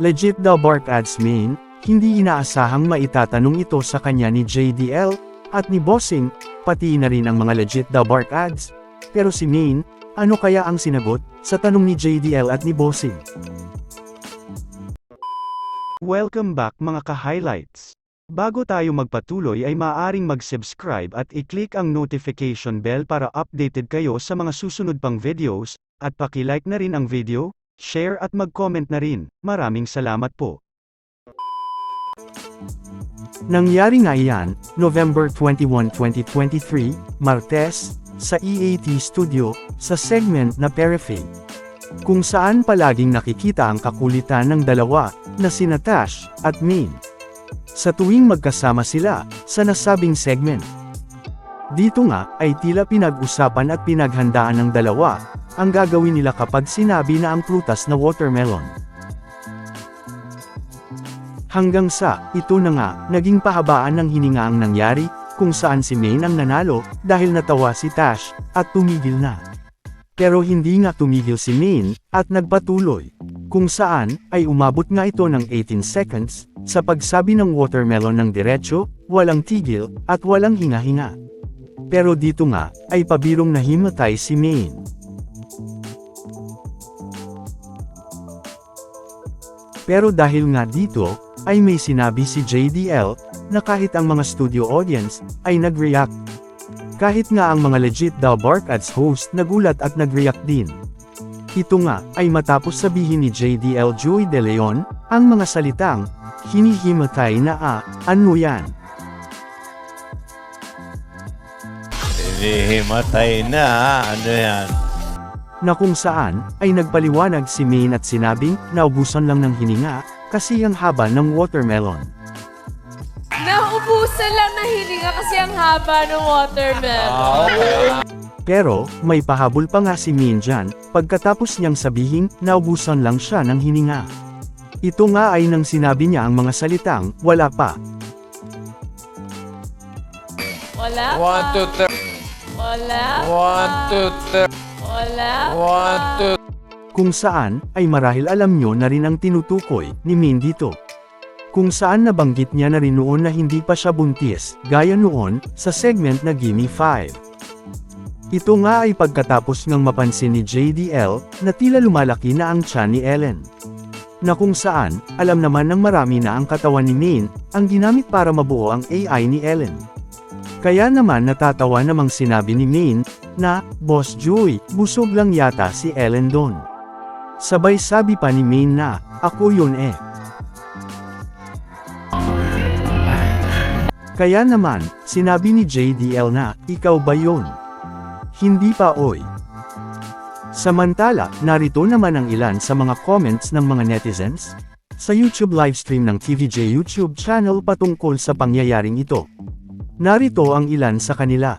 Legit daw Bark Ads hindi inaasahang maitatanong ito sa kanya ni JDL, at ni Bossing, pati na rin ang mga legit daw Bark Ads. Pero si Main, ano kaya ang sinagot, sa tanong ni JDL at ni Bossing? Welcome back mga ka-highlights. Bago tayo magpatuloy ay maaaring mag-subscribe at i-click ang notification bell para updated kayo sa mga susunod pang videos, at paki-like na rin ang video, share at mag-comment na rin. Maraming salamat po. Nangyari nga iyan, November 21, 2023, Martes, sa EAT Studio, sa segment na Perifade. Kung saan palaging nakikita ang kakulitan ng dalawa, na sina Tash, at Min. Sa tuwing magkasama sila, sa nasabing segment. Dito nga, ay tila pinag-usapan at pinaghandaan ng dalawa, ang gagawin nila kapag sinabi na ang prutas na watermelon. Hanggang sa, ito na nga, naging pahabaan ng hininga ang nangyari, kung saan si Maine ang nanalo, dahil natawa si Tash, at tumigil na. Pero hindi nga tumigil si Maine, at nagpatuloy. Kung saan, ay umabot nga ito ng 18 seconds, sa pagsabi ng watermelon ng diretsyo, walang tigil, at walang hinga-hinga. Pero dito nga, ay pabirong nahimatay si Maine. Pero dahil nga dito, ay may sinabi si JDL, na kahit ang mga studio audience, ay nag-react. Kahit nga ang mga legit daw Bark Ads host nagulat at nag-react din. Ito nga, ay matapos sabihin ni JDL Joy De Leon, ang mga salitang, hinihimatay na a, ano yan? Hinihimatay na, ano yan? Na kung saan, ay nagpaliwanag si Maine at sinabing, naubusan lang ng hininga, kasi ang haba ng watermelon. Naubusan lang na hininga kasi ang haba ng watermelon. Pero, may pahabol pa nga si Min dyan, pagkatapos niyang sabihin, naubusan lang siya ng hininga. Ito nga ay nang sinabi niya ang mga salitang, wala pa. Wala One, pa. two, three. Wala One, pa. two, three. Wala One, pa. two, Kung saan, ay marahil alam nyo na rin ang tinutukoy, ni Min dito. Kung saan nabanggit niya na rin noon na hindi pa siya buntis, gaya noon, sa segment na Gimme 5. Ito nga ay pagkatapos ngang mapansin ni JDL, na tila lumalaki na ang tiyan ni Ellen. Na kung saan, alam naman ng marami na ang katawan ni Min, ang ginamit para mabuo ang AI ni Ellen. Kaya naman natatawa namang sinabi ni Min, na, Boss Joey, busog lang yata si Ellen doon. Sabay sabi pa ni Min na, ako yun eh. Kaya naman, sinabi ni JDL na, ikaw ba yun? Hindi pa oy. Samantala, narito naman ang ilan sa mga comments ng mga netizens, sa YouTube livestream ng TVJ YouTube channel patungkol sa pangyayaring ito. Narito ang ilan sa kanila.